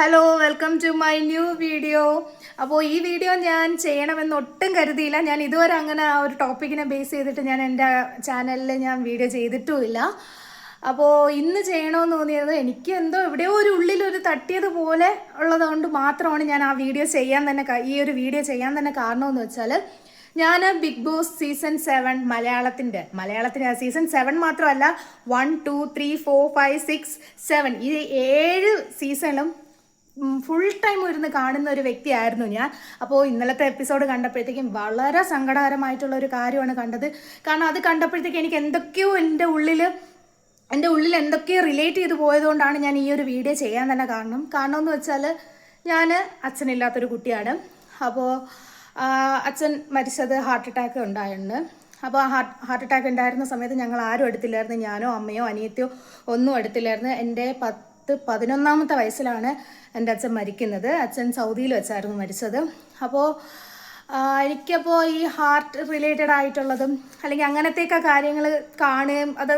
Hello welcome to my new video അപ്പോൾ ഈ video ഞാൻ ചെയ്യണമെന്ന് ഒട്ടും കരുതിയില്ല. ഞാൻ ഇതുവരെ അങ്ങനെ ആ ഒരു ടോപ്പിക്കിനെ ബേസ് ചെയ്തിട്ട് ഞാൻ എന്റെ ചാനലിൽ ഞാൻ വീഡിയോ ചെയ്തിട്ടുമില്ല. അപ്പോൾ ഇന്ന് ചെയ്യണമെന്ന് തോന്നിയത് എനിക്ക് എന്തോ എവിടെയോ ഒരു ഉള്ളിലൊരു ഒരു തട്ടിയത് പോലെ ഉള്ളതുകൊണ്ട് മാത്രമാണ് ഞാൻ ആ വീഡിയോ ചെയ്യാൻ തന്നെ ഈ ഒരു വീഡിയോ ചെയ്യാൻ തന്നെ കാരണമെന്ന് വെച്ചാൽ ഞാൻ ബിഗ് ബോസ് സീസൺ സെവൻ മലയാളത്തിന്റെ മലയാളത്തിന്റെ സീസൺ സെവൻ മാത്രമല്ല one two three four five six seven ഈ ഏഴ് സീസണിലും ഫുൾ ടൈം ഇരുന്ന് കാണുന്ന ഒരു വ്യക്തിയായിരുന്നു ഞാൻ. അപ്പോൾ ഇന്നലത്തെ എപ്പിസോഡ് കണ്ടപ്പോഴത്തേക്കും വളരെ സങ്കടകരമായിട്ടുള്ള ഒരു കാര്യമാണ് കണ്ടത്. കാരണം അത് കണ്ടപ്പോഴത്തേക്കും എനിക്ക് എന്തൊക്കെയോ എന്റെ ഉള്ളിൽ എന്റെ ഉള്ളിൽ എന്തൊക്കെയോ റിലേറ്റ് ചെയ്ത് പോയതുകൊണ്ടാണ് ഞാൻ ഈ ഒരു വീഡിയോ ചെയ്യാൻ തന്നെ കാരണം. കാരണം എന്ന് വെച്ചാൽ ഞാൻ അച്ഛനില്ലാത്തൊരു കുട്ടിയാണ്. അപ്പോൾ അച്ഛൻ മരിച്ചത് ഹാർട്ട് അറ്റാക്ക് ഉണ്ടായിട്ടുണ്ട്. അപ്പോൾ ഹാർട്ട് ഹാർട്ട് അറ്റാക്ക് ഉണ്ടായിരുന്ന സമയത്ത് ഞങ്ങൾ ആരും എടുത്തില്ലായിരുന്നു ഞാനോ അമ്മയോ അനിയത്തിയോ ഒന്നും എടുത്തില്ലായിരുന്നു എന്റെ പത്ത് പതിനൊന്നാമത്തെ വയസ്സിലാണ് എന്റെ അച്ഛൻ മരിക്കുന്നത്. അച്ഛൻ സൗദിയിൽ വെച്ചായിരുന്നു മരിച്ചത്. അപ്പോൾ എനിക്കപ്പോൾ ഈ ഹാർട്ട് റിലേറ്റഡ് ആയിട്ടുള്ളതും അല്ലെങ്കിൽ അങ്ങനത്തെയൊക്കെ കാര്യങ്ങൾ കാണുകയും അത്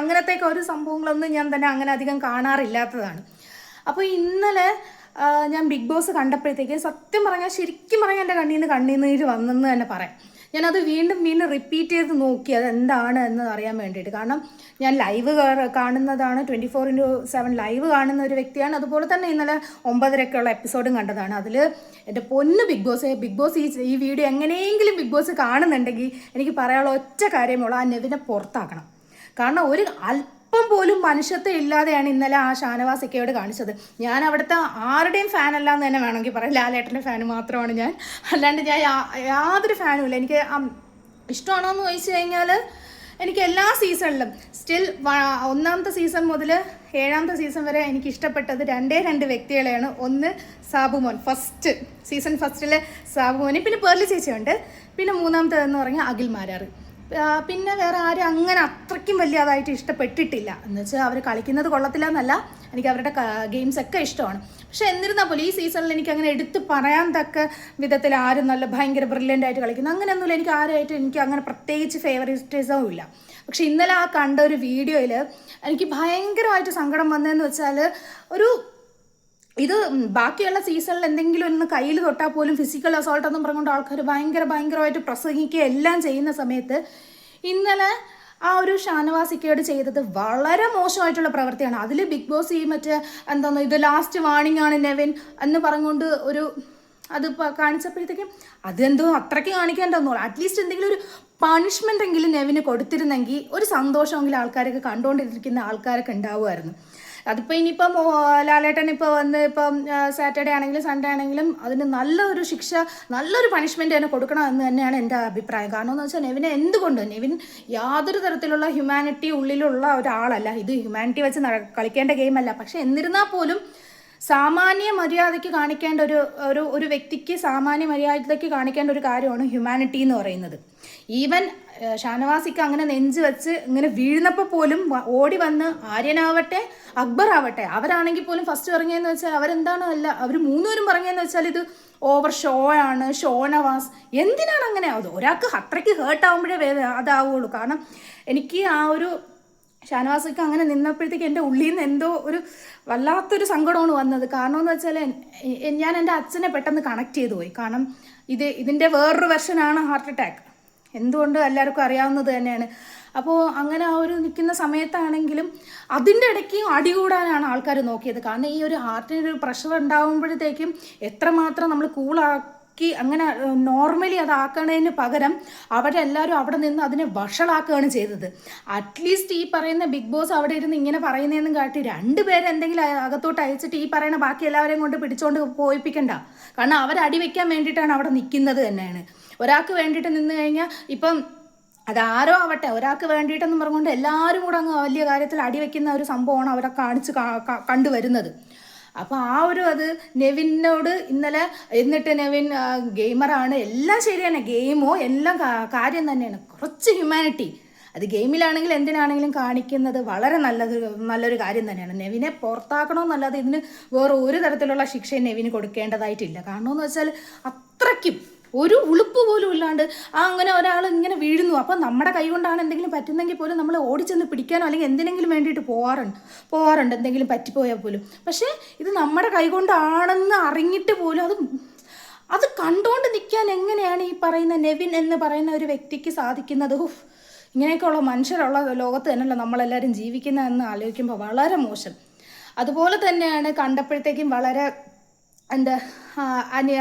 അങ്ങനത്തെയൊക്കെ ഒരു സംഭവങ്ങളൊന്നും ഞാൻ തന്നെ അങ്ങനെ അധികം കാണാറില്ലാത്തതാണ്. അപ്പോൾ ഇന്നലെ ഞാൻ ബിഗ് ബോസ് കണ്ടപ്പോഴത്തേക്ക് സത്യം പറഞ്ഞാൽ ശരിക്കും പറഞ്ഞാൽ എന്റെ കണ്ണീന്ന് കണ്ണീന്ന് നീര് വന്നെന്ന് തന്നെ പറയാം. ഞാനത് വീണ്ടും വീണ്ടും റിപ്പീറ്റ് ചെയ്ത് നോക്കി അത് എന്താണ് എന്ന് അറിയാൻ വേണ്ടിയിട്ട്. കാരണം ഞാൻ ലൈവ് കാണുന്നതാണ് twenty four into seven live കാണുന്ന ഒരു വ്യക്തിയാണ്. അതുപോലെ തന്നെ ഇന്നലെ ഒമ്പതരക്കുള്ള എപ്പിസോഡും കണ്ടതാണ്. അതിൽ എന്റെ പൊന്ന് ബിഗ് ബോസ് ബിഗ് ബോസ് ഈ ഈ വീഡിയോ എങ്ങനെയെങ്കിലും ബിഗ് ബോസ് കാണുന്നുണ്ടെങ്കിൽ എനിക്ക് പറയാനുള്ള ഒറ്റ കാര്യമുള്ള ആ നെവിനെ പുറത്താക്കണം. കാരണം ഒരു പോലും മനുഷ്യത്വം ഇല്ലാതെയാണ് ഇന്നലെ ആ ഷാനവാസ് ഇക്കയോട് കാണിച്ചത്. ഞാൻ അവിടുത്തെ ആരുടെയും ഫാൻ അല്ല എന്ന് തന്നെ വേണമെങ്കിൽ പറയാം. ലാലേട്ടന്റെ ഫാൻ മാത്രമാണ് ഞാൻ. അല്ലാണ്ട് ഞാൻ യാതൊരു ഫാനും ഇല്ല. എനിക്ക് ഇഷ്ടമാണോ എന്ന് ചോദിച്ചു കഴിഞ്ഞാൽ എനിക്ക് എല്ലാ സീസണിലും സ്റ്റിൽ ഒന്നാമത്തെ സീസൺ മുതൽ ഏഴാമത്തെ സീസൺ വരെ എനിക്ക് ഇഷ്ടപ്പെട്ടത് രണ്ടേ രണ്ട് വ്യക്തികളെയാണ്. ഒന്ന് സാബുമോൻ. ഫസ്റ്റ് സീസൺ ഫസ്റ്റിലെ സാബുമോനെ. പിന്നെ പേർലി ചേച്ചിയുണ്ട്. പിന്നെ മൂന്നാമത്തേതെന്ന് പറഞ്ഞാൽ അഖിൽ മാരാറ്. പിന്നെ വേറെ ആരും അങ്ങനെ അത്രയ്ക്കും വലിയ അതായിട്ട് ഇഷ്ടപ്പെട്ടിട്ടില്ല. എന്ന് വെച്ചാൽ അവർ കളിക്കുന്നത് കൊള്ളത്തില്ല എന്നല്ല എനിക്ക് അവരുടെ ഗെയിംസ് ഒക്കെ ഇഷ്ടമാണ്. പക്ഷെ എന്നിരുന്നാൽ പോലും ഈ സീസണിൽ എനിക്ക് അങ്ങനെ എടുത്ത് പറയാൻ തക്ക വിധത്തിൽ ആരും നല്ല ഭയങ്കര ബ്രില്യന്റ് ആയിട്ട് കളിക്കുന്നു. അങ്ങനെയൊന്നുമില്ല എനിക്ക് ആരുമായിട്ട് എനിക്ക് അങ്ങനെ പ്രത്യേകിച്ച് ഫേവറിറ്റിസവും ഇല്ല. പക്ഷെ ഇന്നലെ ആ കണ്ട ഒരു വീഡിയോയിൽ എനിക്ക് ഭയങ്കരമായിട്ട് സങ്കടം വന്നതെന്ന് വെച്ചാൽ ഒരു ഇത് ബാക്കിയുള്ള സീസണിൽ എന്തെങ്കിലും ഒന്ന് കയ്യിൽ തൊട്ടാൽ പോലും ഫിസിക്കൽ അസോൾട്ട് എന്നും പറഞ്ഞുകൊണ്ട് ആൾക്കാർ ഭയങ്കര ഭയങ്കരമായിട്ട് പ്രസംഗിക്കുക എല്ലാം ചെയ്യുന്ന സമയത്ത് ഇന്നലെ ആ ഒരു ഷാനവാസിക്കയോട് ചെയ്തത് വളരെ മോശമായിട്ടുള്ള പ്രവൃത്തിയാണ് അതിൽ ബിഗ് ബോസ് ഈ മറ്റേ എന്താണോ ഇത് ലാസ്റ്റ് വാണിംഗ് ആണ് നെവിൻ എന്ന് പറഞ്ഞുകൊണ്ട് ഒരു അത് കാണിച്ചപ്പോഴത്തേക്കും അതെന്തോ അത്രയ്ക്ക് കാണിക്കേണ്ടെന്നോ അറ്റ്ലീസ്റ്റ് എന്തെങ്കിലും ഒരു പണിഷ്മെന്റ് എങ്കിലും നെവിന് കൊടുത്തിരുന്നെങ്കിൽ ഒരു സന്തോഷമെങ്കിലും ആൾക്കാരൊക്കെ കണ്ടുകൊണ്ടിരിക്കുന്ന ആൾക്കാരൊക്കെ ഉണ്ടാവുമായിരുന്നു. അതിപ്പോൾ ഇനിയിപ്പം ലാലേട്ടൻ ഇപ്പോൾ വന്ന് ഇപ്പം സാറ്റർഡേ ആണെങ്കിലും സൺഡേ ആണെങ്കിലും അതിന് നല്ലൊരു ശിക്ഷ നല്ലൊരു പണിഷ്മെന്റ് തന്നെ കൊടുക്കണം എന്ന് തന്നെയാണ് എന്റെ അഭിപ്രായം. കാരണം എന്ന് വെച്ചാൽ നെവിനെ എന്തുകൊണ്ട് നെവിൻ യാതൊരു തരത്തിലുള്ള ഹ്യൂമാനിറ്റി ഉള്ളിലുള്ള ഒരാളല്ല. ഇത് ഹ്യൂമാനിറ്റി വെച്ച് കളിക്കേണ്ട ഗെയിമല്ല. പക്ഷെ എന്നിരുന്നാൽ പോലും സാമാന്യ മര്യാദയ്ക്ക് കാണിക്കേണ്ട ഒരു ഒരു ഒരു വ്യക്തിക്ക് സാമാന്യ മര്യാദയ്ക്ക് കാണിക്കേണ്ട ഒരു കാര്യമാണ് ഹ്യൂമാനിറ്റി എന്ന് പറയുന്നത്. ഈവൻ ഷാനവാസിക്ക് അങ്ങനെ നെഞ്ച് വെച്ച് ഇങ്ങനെ വീഴുന്നപ്പോൾ പോലും ഓടി വന്ന് ആര്യനാവട്ടെ അക്ബർ ആവട്ടെ അവരാണെങ്കിൽ പോലും ഫസ്റ്റ് ഇറങ്ങിയെന്ന് വെച്ചാൽ അവരെന്താണ് അല്ല അവർ മൂന്നുപേരും പറഞ്ഞതെന്ന് വെച്ചാൽ ഇത് ഓവർ ഷോ ആണ് ഷോണവാസ് എന്തിനാണ് അങ്ങനെ? അത് ഒരാൾക്ക് അത്രയ്ക്ക് ഹേർട്ടാവുമ്പോഴേ വേദന അതാവുള്ളൂ. കാരണം എനിക്ക് ആ ഒരു ഷാനവാസിക്ക് അങ്ങനെ നിന്നപ്പോഴത്തേക്ക് എന്റെ ഉള്ളിൽ നിന്ന് എന്തോ ഒരു വല്ലാത്തൊരു സങ്കടമാണ് വന്നത്. കാരണം എന്ന് വെച്ചാൽ ഞാൻ എന്റെ അച്ഛനെ പെട്ടെന്ന് കണക്ട് ചെയ്തു പോയി. കാരണം ഇത് ഇതിന്റെ വേറൊരു വെർഷനാണ് ഹാർട്ട് അറ്റാക്ക് എന്തുകൊണ്ട് എല്ലാവർക്കും അറിയാവുന്നത് തന്നെയാണ്. അപ്പോൾ അങ്ങനെ ആ ഒരു നിൽക്കുന്ന സമയത്താണെങ്കിലും അതിന്റെ ഇടയ്ക്ക് അടികൂടാനാണ് ആൾക്കാർ നോക്കിയത്. കാരണം ഈ ഒരു ഹാർട്ടിനൊരു പ്രഷർ ഉണ്ടാകുമ്പോഴത്തേക്കും എത്രമാത്രം നമ്മൾ കൂളാക്കി അങ്ങനെ നോർമലി അതാക്കണതിന് പകരം അവരെല്ലാവരും അവിടെ നിന്ന് അതിനെ വഷളാക്കുകയാണ് ചെയ്തത്. അറ്റ്ലീസ്റ്റ് ഈ പറയുന്ന ബിഗ് ബോസ് അവിടെ ഇരുന്ന് ഇങ്ങനെ പറയുന്നതെന്നും കാട്ടി രണ്ടുപേരെന്തെങ്കിലും അകത്തോട്ട് അയച്ചിട്ട് ഈ പറയുന്ന ബാക്കി എല്ലാവരെയും കൊണ്ട് പിടിച്ചുകൊണ്ട് പോയിപ്പിക്കണ്ട. കാരണം അവർ അടി വെക്കാൻ വേണ്ടിയിട്ടാണ് അവിടെ നിൽക്കുന്നത് തന്നെയാണ്. ഒരാൾക്ക് വേണ്ടിയിട്ട് നിന്ന് കഴിഞ്ഞാൽ ഇപ്പം അതാരോ ആവട്ടെ ഒരാൾക്ക് വേണ്ടിയിട്ടെന്ന് പറഞ്ഞുകൊണ്ട് എല്ലാവരും കൂടെ അങ്ങ് വലിയ കാര്യത്തിൽ അടിവെക്കുന്ന ഒരു സംഭവമാണ് അവരെ കാണിച്ച് കണ്ടുവരുന്നത്. അപ്പോൾ ആ ഒരു അത് നെവിനോട് ഇന്നലെ എന്നിട്ട് നെവിൻ ഗെയിമറാണ്. എല്ലാം ശരിയാണ്. ഗെയിമോ എല്ലാം കാര്യം തന്നെയാണ്. കുറച്ച് ഹ്യൂമാനിറ്റി അത് ഗെയിമിലാണെങ്കിലും എന്തിനാണെങ്കിലും കാണിക്കുന്നത് വളരെ നല്ലത് നല്ലൊരു കാര്യം തന്നെയാണ്. നെവിനെ പുറത്താക്കണമെന്നല്ലാതെ ഇതിന് വേറെ ഒരു തരത്തിലുള്ള ശിക്ഷയും നെവിന് കൊടുക്കേണ്ടതായിട്ടില്ല. കാരണം എന്ന് വെച്ചാൽ അത്രയ്ക്കും ഒരു ഉളുപ്പ് പോലും ഇല്ലാണ്ട് ആ അങ്ങനെ ഒരാൾ ഇങ്ങനെ വീഴുന്നു. അപ്പോൾ നമ്മുടെ കൈ കൊണ്ടാണ് എന്തെങ്കിലും പറ്റുന്നെങ്കിൽ പോലും നമ്മൾ ഓടിച്ചെന്ന് പിടിക്കാനോ അല്ലെങ്കിൽ എന്തിനെങ്കിലും വേണ്ടിയിട്ട് പോകാറുണ്ട് പോകാറുണ്ട് എന്തെങ്കിലും പറ്റിപ്പോയാൽ പോലും. പക്ഷേ ഇത് നമ്മുടെ കൈ കൊണ്ടാണെന്ന് അറിഞ്ഞിട്ട് പോലും അത് അത് കണ്ടുകൊണ്ട് നിൽക്കാൻ എങ്ങനെയാണ് ഈ പറയുന്ന നെവിൻ എന്ന് പറയുന്ന ഒരു വ്യക്തിക്ക് സാധിക്കുന്നത്? ഇങ്ങനെയൊക്കെയുള്ള മനുഷ്യരുള്ള ലോകത്ത് തന്നെയല്ല നമ്മളെല്ലാവരും ജീവിക്കുന്നതെന്ന് ആലോചിക്കുമ്പോൾ വളരെ മോശം. അതുപോലെ തന്നെയാണ് കണ്ടപ്പോഴത്തേക്കും വളരെ എന്താ? അനി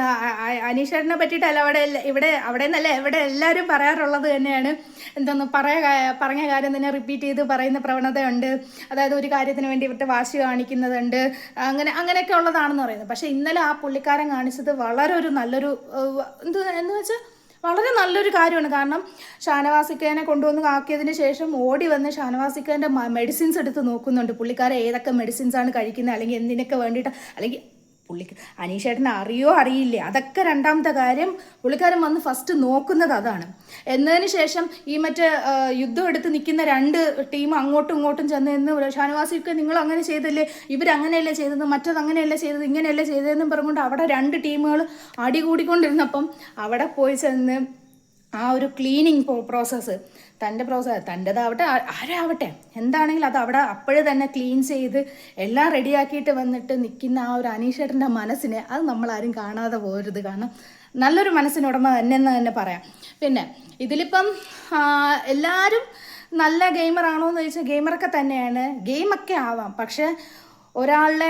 അനീഷേട്ടനെ പറ്റിയിട്ടല്ല അവിടെ ഇവിടെ അവിടെ നിന്നല്ല ഇവിടെ എല്ലാവരും പറയാറുള്ളത് തന്നെയാണ്. എന്തോന്ന് പറയാ പറഞ്ഞ കാര്യം തന്നെ റിപ്പീറ്റ് ചെയ്ത് പറയുന്ന പ്രവണതയുണ്ട്. അതായത് ഒരു കാര്യത്തിന് വേണ്ടി ഇവിടുത്തെ വാശി കാണിക്കുന്നതുണ്ട്. അങ്ങനെ അങ്ങനെയൊക്കെ ഉള്ളതാണെന്ന് പറയുന്നത്. പക്ഷേ ഇന്നലെ ആ പുള്ളിക്കാരൻ കാണിച്ചത് വളരെ ഒരു നല്ലൊരു എന്ത് എന്ന് വെച്ചാൽ വളരെ നല്ലൊരു കാര്യമാണ്. കാരണം ഷാനവാസിക്കേനെ കൊണ്ടുവന്ന് ആക്കിയതിന് ശേഷം ഓടി വന്ന് ഷാനവാസിക്കേന്റെ മെഡിസിൻസ് എടുത്ത് നോക്കുന്നുണ്ട്. പുള്ളിക്കാരെ ഏതൊക്കെ മെഡിസിൻസ് ആണ് കഴിക്കുന്നത് അല്ലെങ്കിൽ എന്തിനൊക്കെ വേണ്ടിയിട്ട് അല്ലെങ്കിൽ പുള്ളിക്ക് അനീഷേട്ടനെ അറിയോ അറിയില്ലേ? അതൊക്കെ രണ്ടാമത്തെ കാര്യം പുള്ളിക്കാരൻ വന്ന് ഫസ്റ്റ് നോക്കുന്നത് അതാണ്. എന്നതിന് ശേഷം ഈ മറ്റേ യുദ്ധം എടുത്ത് നിൽക്കുന്ന രണ്ട് ടീം അങ്ങോട്ടും ഇങ്ങോട്ടും ചെന്ന് എന്ന് ഷാനവാസിക്ക് നിങ്ങൾ അങ്ങനെ ചെയ്തല്ലേ? ഇവരങ്ങനെയല്ലേ ചെയ്തത്? മറ്റത് അങ്ങനെയല്ലേ ചെയ്തത്? ഇങ്ങനെയല്ലേ ചെയ്തതെന്നും പറഞ്ഞുകൊണ്ട് അവിടെ രണ്ട് ടീമുകൾ അടി കൂടിക്കൊണ്ടിരുന്നപ്പം അവിടെ പോയി ചെന്ന് ആ ഒരു ക്ലീനിങ് പ്രോസസ്സ് തന്റെ പ്രോസ തന്റെതാവട്ടെ ആരാവട്ടെ. എന്താണെങ്കിലും അത് അവിടെ അപ്പോഴേ തന്നെ ക്ലീൻ ചെയ്ത് എല്ലാം റെഡിയാക്കിയിട്ട് വന്നിട്ട് നിൽക്കുന്ന ആ ഒരു അനീഷേട്ടന്റെ മനസ്സിനെ അത് നമ്മളാരും കാണാതെ പോരുത്. കാരണം നല്ലൊരു മനസ്സിനുടമ തന്നെ എന്ന് തന്നെ പറയാം. പിന്നെ ഇതിലിപ്പം എല്ലാവരും നല്ല ഗെയിമറാണോ എന്ന് ചോദിച്ചാൽ ഗെയിമറൊക്കെ തന്നെയാണ്. ഗെയിമൊക്കെ ആവാം. പക്ഷേ ഒരാളുടെ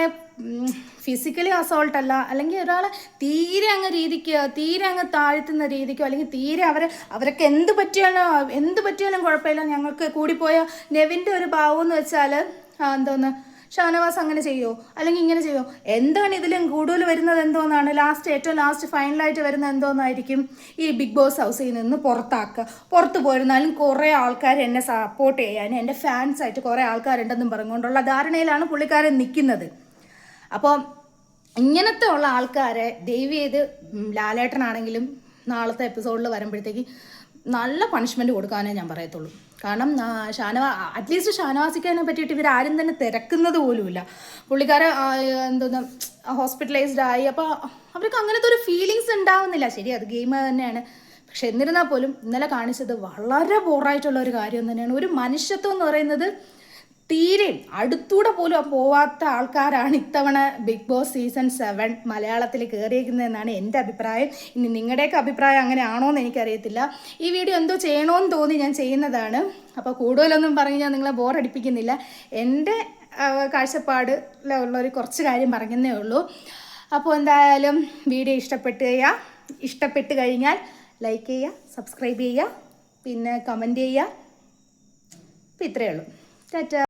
ഫിസിക്കലി അസോൾട്ട് അല്ല അല്ലെങ്കിൽ ഒരാളെ തീരെ അങ്ങ് രീതിക്ക് തീരെ അങ്ങ് താഴ്ത്തുന്ന രീതിക്കോ അല്ലെങ്കിൽ തീരെ അവരെ അവരൊക്കെ എന്ത് പറ്റിയാലോ എന്ത് പറ്റിയാലും കുഴപ്പമില്ല. ഞങ്ങൾക്ക് കൂടിപ്പോയ നെവിന്റെ ഒരു ഭാവം എന്ന് വെച്ചാൽ എന്തോന്ന് ഷാനവാസ് അങ്ങനെ ചെയ്യോ? അല്ലെങ്കിൽ ഇങ്ങനെ ചെയ്യോ? എന്താണ് ഇതിലും കൂടുതൽ വരുന്നത് എന്തോന്നാണ്? ലാസ്റ്റ് ഏറ്റവും ലാസ്റ്റ് ഫൈനലായിട്ട് വരുന്നത് എന്തോന്നായിരിക്കും? ഈ ബിഗ് ബോസ് ഹൗസിൽ നിന്ന് പുറത്താക്കുക. പുറത്തു പോയിരുന്നാലും കുറേ ആൾക്കാർ എന്നെ സപ്പോർട്ട് ചെയ്യാൻ എന്റെ ഫാൻസായിട്ട് കുറേ ആൾക്കാരുണ്ടെന്നും പറഞ്ഞുകൊണ്ടുള്ള ധാരണയിലാണ് പുള്ളിക്കാരൻ നിൽക്കുന്നത്. അപ്പോൾ ഇങ്ങനത്തെ ഉള്ള ആൾക്കാരെ ദൈവം ചെയ്ത് ലാലേട്ടനാണെങ്കിലും നാളത്തെ എപ്പിസോഡിൽ വരുമ്പോഴത്തേക്ക് നല്ല പണിഷ്മെന്റ് കൊടുക്കാനേ ഞാൻ പറയത്തുള്ളൂ. കാരണം ഷാനവ അറ്റ്ലീസ്റ്റ് ഷാനവാസിക്കാനെ പറ്റിയിട്ട് ഇവർ ആരും തന്നെ തിരക്കുന്നത് പോലുമില്ല. പുള്ളിക്കാരെ എന്തോന്ന് ഹോസ്പിറ്റലൈസ്ഡ് ആയി. അപ്പോൾ അവർക്ക് അങ്ങനത്തെ ഒരു ഫീലിങ്സ് ഉണ്ടാവുന്നില്ല. ശരി അത് ഗെയിം തന്നെയാണ്. പക്ഷെ എന്നിരുന്നാൽ പോലും ഇന്നലെ കാണിച്ചത് വളരെ ബോറായിട്ടുള്ള ഒരു കാര്യം തന്നെയാണ്. ഒരു മനുഷ്യത്വം എന്ന് പറയുന്നത് തീരെ അടുത്തൂടെ പോലും പോവാത്ത ആൾക്കാരാണ് ഇത്തവണ ബിഗ് ബോസ് സീസൺ സെവൻ മലയാളത്തിൽ കയറിയിരിക്കുന്നതെന്നാണ് എന്റെ അഭിപ്രായം. ഇനി നിങ്ങളുടെയൊക്കെ അഭിപ്രായം അങ്ങനെ ആണോ എന്ന് എനിക്കറിയത്തില്ല. ഈ വീഡിയോ എന്തോ ചെയ്യണമെന്ന് തോന്നി ഞാൻ ചെയ്യുന്നതാണ്. അപ്പോൾ കൂടുതലൊന്നും പറഞ്ഞ് ഞാൻ നിങ്ങളെ ബോറടിപ്പിക്കുന്നില്ല. എന്റെ കാഴ്ചപ്പാടിലുള്ള ഒരു കുറച്ച് കാര്യം പറഞ്ഞതേ ഉള്ളൂ. അപ്പോൾ എന്തായാലും വീഡിയോ ഇഷ്ടപ്പെട്ട് കഴിയാ ഇഷ്ടപ്പെട്ട് കഴിഞ്ഞാൽ ലൈക്ക് ചെയ്യുക സബ്സ്ക്രൈബ് ചെയ്യുക പിന്നെ കമന്റ് ചെയ്യുക. അപ്പോൾ ഇത്രയേ ഉള്ളൂ. ടാറ്റ